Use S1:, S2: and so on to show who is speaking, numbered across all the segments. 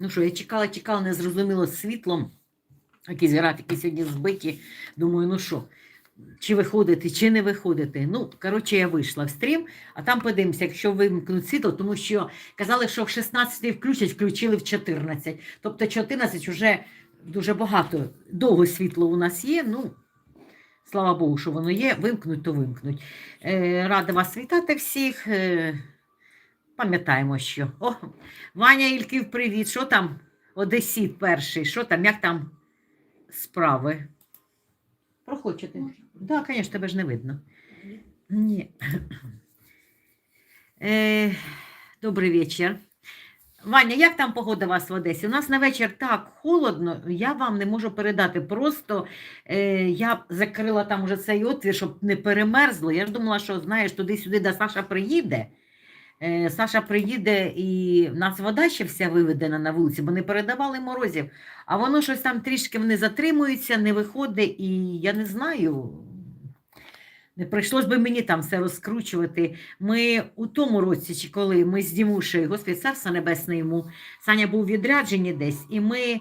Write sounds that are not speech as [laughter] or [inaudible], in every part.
S1: Ну що, я чекала, чекала, не зрозуміло з світлом. Якісь графіки сьогодні збиті. Думаю, ну що, чи виходити, чи не виходити. Ну, коротше, я вийшла в стрім, а там подивимося, якщо вимкнуть світло, тому що казали, що в 16 включать, включили в 14. Тобто 14 вже дуже багато. Довго світло у нас є. Ну, слава Богу, що воно є. Вимкнуть, то вимкнуть. Е, рада вас вітати всіх. Пам'ятаємо, що. О, Ваня Ільків, привіт. Що там? Одесіт перший. Що там? Як там справи? Проходьте. Так, да, звісно, тебе ж не видно. Ні. Е, добрий вечір. Ваня, як там погода у вас в Одесі? У нас на вечір так холодно, я вам не можу передати. Просто е, я закрила там уже цей отвір, щоб не перемерзло. Я ж думала, що знаєш, туди-сюди, де Саша приїде. Е, Саша приїде і в нас вода ще вся виведена на вулиці, бо не передавали морозів. А воно щось там трішки не затримується, не виходить, і я не знаю. Не прийшлось би мені там все розкручувати. Ми у тому році, чи коли ми з Дімушею, Господи, царство небесне йому, Саня був відряджені десь, і ми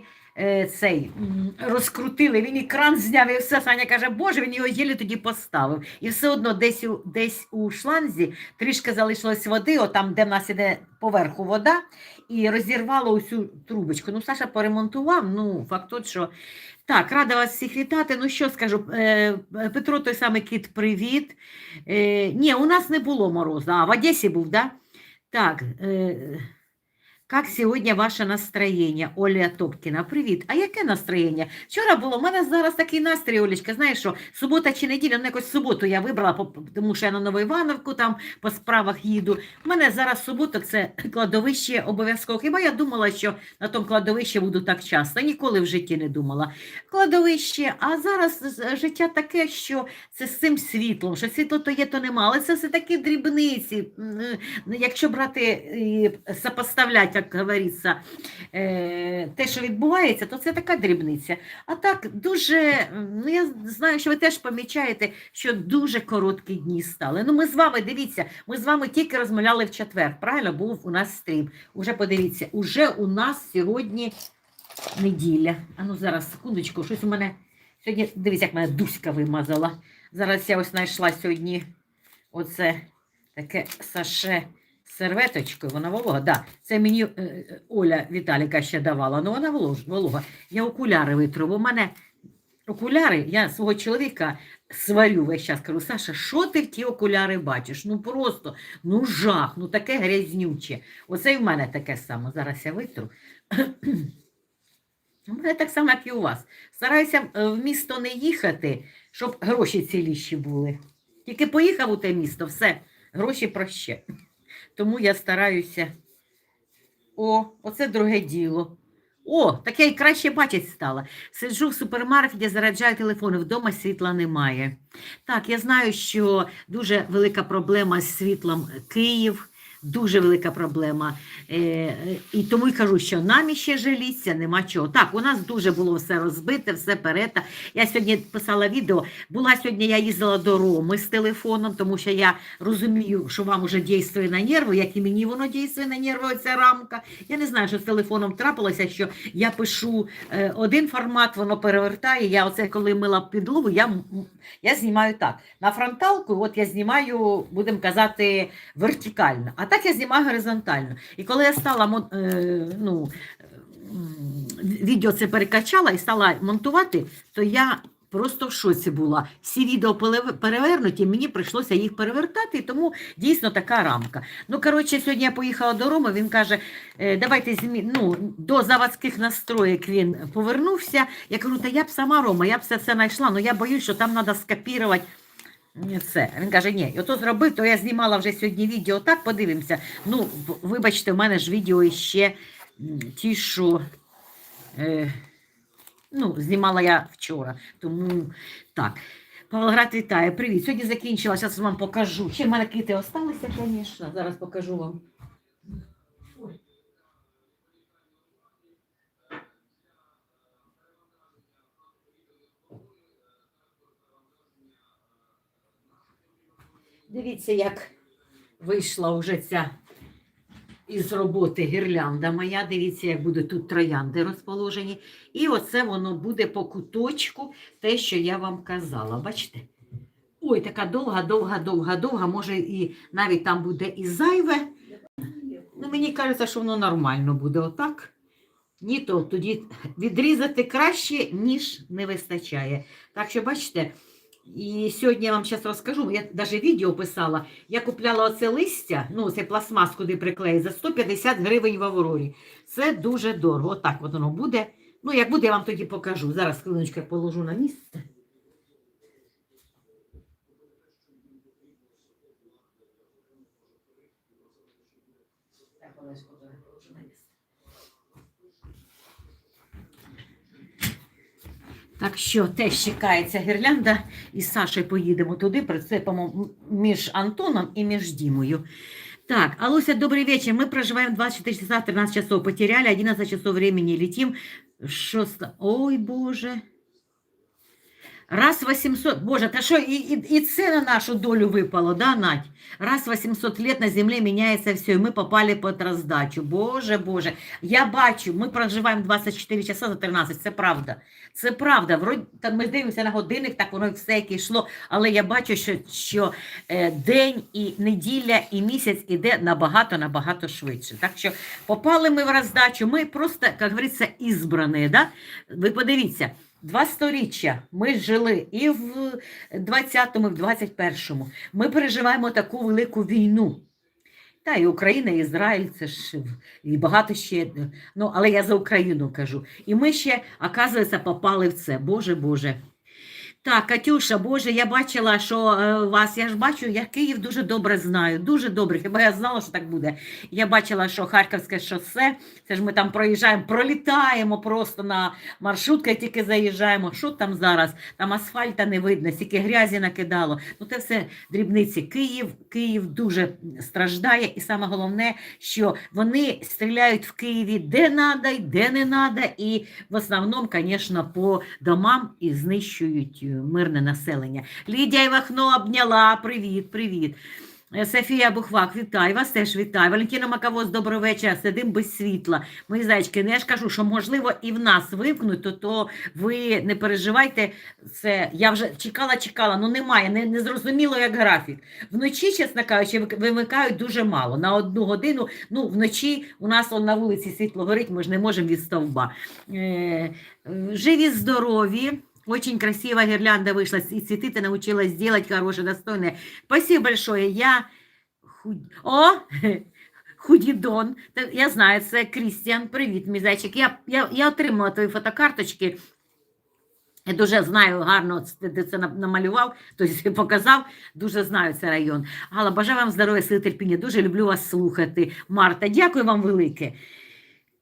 S1: цей розкрутили, він екран зняв і все. Саня каже, Боже, він його єлі тоді поставив. І все одно десь у, десь у шланзі трішки залишилось води, отам, де в нас іде поверху вода, і розірвало усю трубочку. Ну, Саша поремонтував, ну, факт тот, що. Так, рада вас всіх вітати. Ну що скажу, е, Петро, той самий кіт, привіт. Е, ні, у нас не було морозу, а в Одесі був? Так. Е, як сьогодні ваше настроєння, Оля Топкіна? Привіт. А яке настроєння? Вчора було, у мене зараз такий настрій, Олечка, знаєш що, субота чи неділя, ну якось суботу я вибрала, тому що я на Нову Івановку там по справах їду. У мене зараз суботок це кладовище обов'язково. Хіба я думала, що на тому кладовищі буду так часто? Ніколи в житті не думала. Кладовище, а зараз життя таке, що це з цим світлом, що світло то є, то нема. Але це все такі дрібниці. Е, Якщо брати і сопоставляти, як говориться, е, те, що відбувається, то це така дрібниця. А так дуже, ну я знаю, що ви теж помічаєте, що дуже короткі дні стали. Ну, ми з вами, дивіться, ми з вами тільки розмовляли в четвер. Правильно, був у нас стрім. Уже подивіться, уже у нас сьогодні неділя. А ну зараз, секундочку, щось у мене сьогодні, дивіться, як мене Дуська вимазала. Зараз я ось знайшла сьогодні оце таке саше серветочкою, вона волога. Да, це мені е, е, Оля Віталіка ще давала, ну вона волога. Я окуляри витру, бо в мене окуляри, я свого чоловіка сварю весь час, кажу, Саша, що ти в ті окуляри бачиш? Ну просто, ну жах, ну таке грязнюче. Оце і в мене таке саме. Зараз я витру. [clears throat] У мене так само, як і у вас. Стараюся е, в місто не їхати, щоб гроші ціліші були. Тільки поїхав у те місто, все, гроші проще. Тому я стараюся. О, оце друге діло. О, так я й краще бачить стала. Сиджу в супермаркеті, заряджаю телефони, вдома світла немає. Так, я знаю, що дуже велика проблема з світлом Київ. Дуже велика проблема. Е, е, і тому й кажу, що нам іще жаліться, нема чого. Так, у нас дуже було все розбите, все перета. Я сьогодні писала відео. Була сьогодні, я їздила до Роми з телефоном, тому що я розумію, що вам уже дійствує на нерви, як і мені воно дійствує на нерви, оця рамка. Я не знаю, що з телефоном трапилося, що я пишу е, один формат, воно перевертає. Я оце коли мила підлогу, я, я знімаю так. На фронталку, от я знімаю, будемо казати, вертикально, а так я знімаю горизонтально. І коли я стала е, ну, відео це перекачала і стала монтувати, то я просто в шоці була. Всі відео перев- перевернуті, мені прийшлося їх перевертати, і тому дійсно така рамка. Ну, коротше, сьогодні я поїхала до Роми, він каже, «Е, давайте змі... ну, до заводських настроєк він повернувся. Я кажу, та я б сама Рома, я б все знайшла, але я боюсь, що там треба скопірувати це. Він каже, ні, ото зробив, то я знімала вже сьогодні відео, так, подивимося. Ну, вибачте, в мене ж відео ще ті, що е, ну, знімала я вчора. Тому так. Павлоград вітає, привіт. Сьогодні закінчила, зараз вам покажу. Ще в мене квіти залишилися, звісно. Зараз покажу вам. Дивіться, як вийшла вже ця із роботи гірлянда моя. Дивіться, як будуть тут троянди розположені. І оце воно буде по куточку, те, що я вам казала. Бачите? Ой, така довга, довга, довга, довга. Може, і навіть там буде і зайве. Ну, мені кажеться, що воно нормально буде отак. Ні, то тоді відрізати краще, ніж не вистачає. Так що, бачите, і сьогодні я вам зараз розкажу, я навіть відео писала, я купляла оце листя, ну, це пластмас, куди приклеїть, за 150 гривень в Аврорі. Це дуже дорого. Отак от воно буде. Ну, як буде, я вам тоді покажу. Зараз хвилиночку я положу на місце. Так, Олесько, зараз положу на місце. Так що теж чекається гірлянда, і з Сашею поїдемо туди, прицепимо між Антоном і між Дімою. Так, Алуся, добрый вечер. Мы проживаем 24 часа 13 часов. Потеряли 11 часов времени. Летим. Шоста. Ой, Боже. Раз 800, Боже, та що, і, і, і це на нашу долю випало, да, Надь? Раз 800 лет на земле меняется все, и мы попали под раздачу. Боже, Боже. Я бачу, ми проживаємо 24 часа за 13, це правда. Це правда. Вроді, там ми дивимося на годинник, так воно все яке йшло, але я бачу, що, що е, день і неділя і місяць іде набагато-набагато швидше. Так що попали ми в роздачу, ми просто, як говориться, ізбрані. Да? Ви подивіться, Два сторіччя ми жили і в 20-му, і в 21-му. Ми переживаємо таку велику війну. Та і Україна, і Ізраїль, це ж і багато ще. Ну, але я за Україну кажу. І ми ще, оказується, попали в це. Боже Боже. Так, Катюша, Боже, я бачила, що е, вас, я ж бачу, я Київ дуже добре знаю, дуже добре. Хіба я знала, що так буде. Я бачила, що Харківське шосе, це ж ми там проїжджаємо, пролітаємо просто на маршрутках, тільки заїжджаємо. Що там зараз? Там асфальта не видно, стільки грязі накидало. Ну, це все дрібниці. Київ, Київ дуже страждає, і саме головне, що вони стріляють в Києві де надо, де не надо, і в основному, звісно, по домам і знищують мирне населення. Лідія Івахно обняла. Привіт, привіт. Е, Софія Бухвак, вітаю вас теж вітаю. Валентина Маковоз, доброго вечора. Сидим без світла. Мої зайчики, ну я ж кажу, що можливо і в нас вимкнуть, то, то ви не переживайте. Це я вже чекала, чекала, ну немає, не, не зрозуміло, як графік. Вночі, чесно кажучи, вимикають дуже мало. На одну годину. Ну, вночі у нас он, на вулиці світло горить, ми ж не можемо від стовба. Е, е, живі, здорові. Очень красивая гирлянда вышла, и цветы ты научилась делать хорошие, достойные. Спасибо большое. Я худ... О, [laughs] худідон. Та Я знаю, це Крістіан. Привіт, мій зайчик. Я, я, я отримала твої фотокарточки. Я дуже знаю гарно, це- ти це нам- намалював, тобто показав, [laughs] дуже знаю цей район. Гала, бажаю вам здоров'я, сили терпіння. Дуже люблю вас слухати. Марта, дякую вам велике.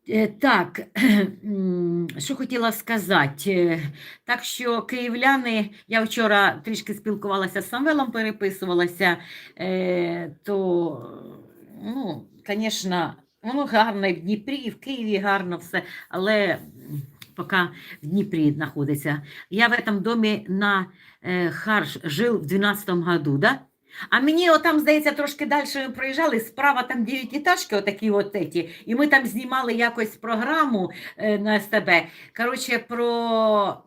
S1: Е, Так, [clears throat] що хотіла сказати. Е, Так що київляни, я вчора трішки спілкувалася з Самвелом, переписувалася, е, то, ну, звісно, воно гарно і в Дніпрі, і в Києві гарно все, але поки в Дніпрі знаходиться. Я в этом домі на Харш жив в 12-му году, да? А мені отам, здається, трошки далі ми проїжджали, справа там дев'ятиэтажки, отакі от ці, і ми там знімали якось програму е, на СТБ. Коротше, про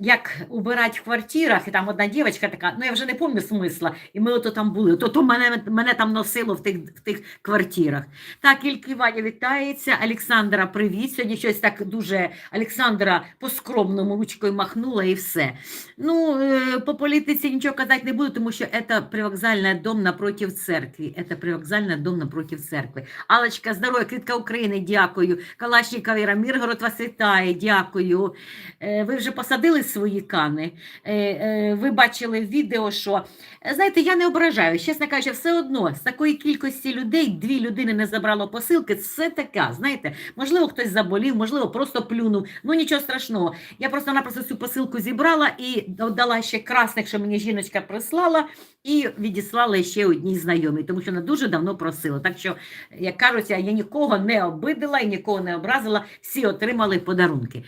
S1: як убирати в квартирах, і там одна дівчинка така, ну я вже не пам'ятаю смисла, і ми ото там були. То, мене, мене там носило в тих, в тих квартирах. Так, Ільки Ваня вітається. Олександра, привіт. Сьогодні щось так дуже Олександра по-скромному ручкою махнула і все. Ну, е, по політиці нічого казати не буду, тому що це привокзальний дом напротив церкви. Це привокзальний дом напротив церкви. Алочка, здоров'я, Квітка України, дякую. Калашнікова Іра, Міргород вас вітає, дякую. Е, Ви вже посадили свої кани. Е, е, Ви бачили в відео, що знаєте, я не ображаю. Чесно кажучи, все одно з такої кількості людей дві людини не забрало посилки. Це таке. Знаєте, можливо, хтось заболів, можливо, просто плюнув. Ну нічого страшного. Я просто-напросто цю посилку зібрала і дала ще красних, що мені жіночка прислала, і відіслала ще одній знайомій, тому що вона дуже давно просила. Так що, як кажуть, я нікого не обидила і нікого не образила, всі отримали подарунки.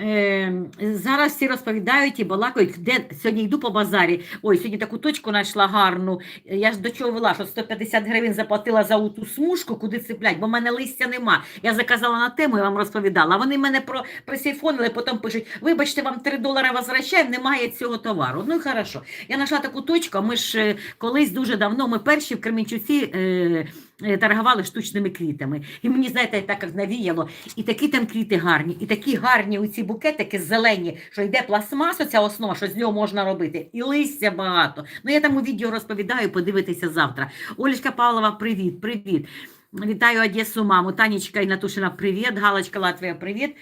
S1: Е, зараз всі розповідають і балакають, де сьогодні йду по базарі. Ой, сьогодні таку точку знайшла гарну. Я ж до чого вела, що 150 гривень заплатила за ту смужку, куди цеплять, бо в мене листя нема. Я заказала на тему, я вам розповідала. Вони мене про присейфонили, потім пишуть: вибачте, вам 3 долари возвращаємо, немає цього товару. Ну і хорошо. Я знайшла таку точку. Ми ж е, колись дуже давно, ми перші в Кременчуці. Е, е, Торгували штучними квітами. І мені, знаєте, так як навіяло, і такі там квіти гарні, і такі гарні оці букетики зелені, що йде пластмаса, ця основа, що з нього можна робити, і листя багато. Ну я там у відео розповідаю, подивитися завтра. Олечка Павлова, привіт, привіт. Вітаю Одесу, маму. Танечка і Натушина, привіт. Галочка Латвія, привіт.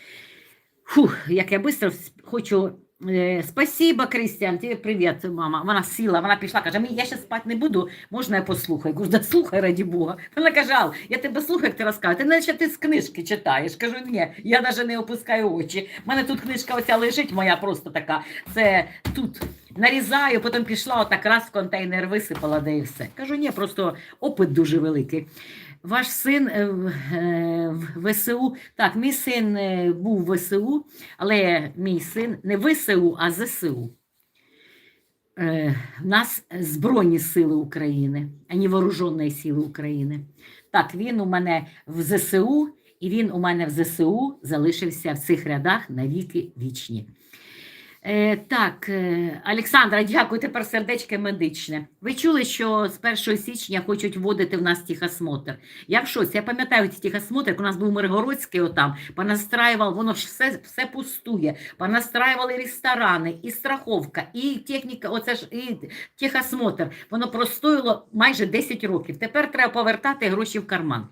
S1: Фух, як я швидко хочу. Е, спасибо, Кристиан, тебе привіт, мама. Вона сіла, вона пішла, каже, я ще спати не буду, можна я послухаю? Кажу, да слухай, раді Бога. Вона каже, Ал, я тебе слухаю, як ти розказуєш. Ти наче ти з книжки читаєш. Кажу, ні, я навіть не опускаю очі. У мене тут книжка оця лежить, моя просто така. Це тут нарізаю, потім пішла, отак раз в контейнер висипала, де і все. Кажу, ні, просто опит дуже великий. Ваш син е, в е, ВСУ. Так, мій син е, був в ВСУ, але мій син не ВСУ, а ЗСУ. У нас Збройні Сили України, а не Вооружені Сили України. Так, він у мене в ЗСУ, і він у мене в ЗСУ залишився в цих рядах навіки вічні. Е, так, е, Олександра, дякую, тепер сердечко медичне. Ви чули, що з 1 січня хочуть вводити в нас тихосмотр. Я в шоці, я пам'ятаю ці тихосмотр, як у нас був Миргородський отам, понастраював, воно ж все, все пустує, понастраювали ресторани, і страховка, і техніка, оце ж і тихосмотр. Воно простоїло майже 10 років. Тепер треба повертати гроші в карман.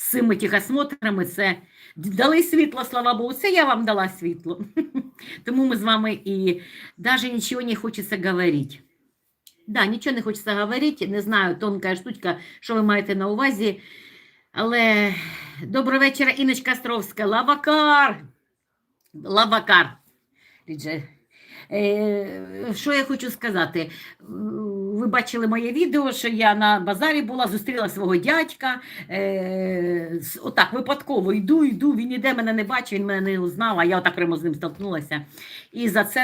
S1: З цими тихосмотрами це дали світло, слава Богу, це я вам дала світло. [laughs] Тому ми з вами і навіть нічого не хочеться говорити. Да, нічого не хочеться говорити, не знаю, тонка штучка, що ви маєте на увазі. Але доброго вечора, Іночка Островська, Лавакар. Лавакар. Е, Що я хочу сказати? Ви бачили моє відео, що я на базарі була, зустріла свого дядька. Е, Отак випадково йду, йду, він іде, мене не бачив, він мене не узнав, а я отак прямо з ним столкнулася. І за це